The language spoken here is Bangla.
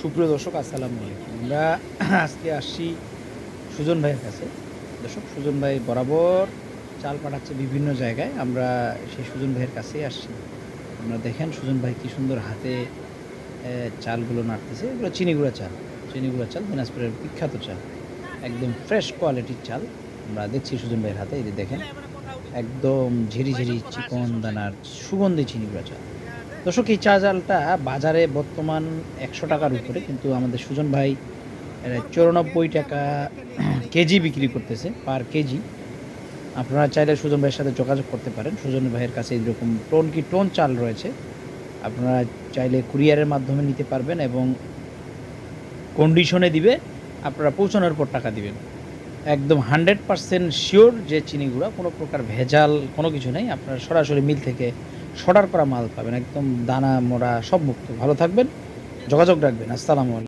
সুপ্রিয় দর্শক, আসসালামু আলাইকুম। আমরা আজকে আসছি সুজন ভাইয়ের কাছে। দর্শক, সুজন ভাই বরাবর চাল পাঠাচ্ছে বিভিন্ন জায়গায়। আমরা সেই সুজন ভাইয়ের কাছেই আসছি। আমরা দেখেন সুজন ভাই কি সুন্দর হাতে চালগুলো নাড়তেছে। এগুলো চিনিগুড়া চাল। চিনিগুড়া চাল, দিনাজপুরের বিখ্যাত চাল। একদম ফ্রেশ কোয়ালিটির চাল। আমরা দেখছি সুজন ভাইয়ের হাতে। এই দেখেন, একদম ঝিরি ঝিরি চিকন দানার সুগন্ধি চিনিগুড়া চাল। দর্শক, এই চা চালটা বাজারে বর্তমান একশো টাকার উপরে, কিন্তু আমাদের সুজন ভাই চুরানব্বই টাকা কেজি বিক্রি করতেছে পার কেজি। আপনারা চাইলে সুজন ভাইয়ের সাথে যোগাযোগ করতে পারেন। সুজন ভাইয়ের কাছে এরকম টোন কি টোন চাল রয়েছে, আপনারা চাইলে কুরিয়ারের মাধ্যমে নিতে পারবেন এবং কন্ডিশনে দিবে, আপনারা পৌঁছানোর পর টাকা দিবেন। একদম হান্ড্রেড পারসেন্ট শিওর যে চিনিগুলো কোনো প্রকার ভেজাল কোনো কিছু নেই। আপনারা সরাসরি মিল থেকে শর্ডার করা মাল পাবেন। একদম দানা, মোড়া, সব মুক্ত। ভালো থাকবেন। যোগাযোগ রাখবেন। আসসালামু আলাইকুম।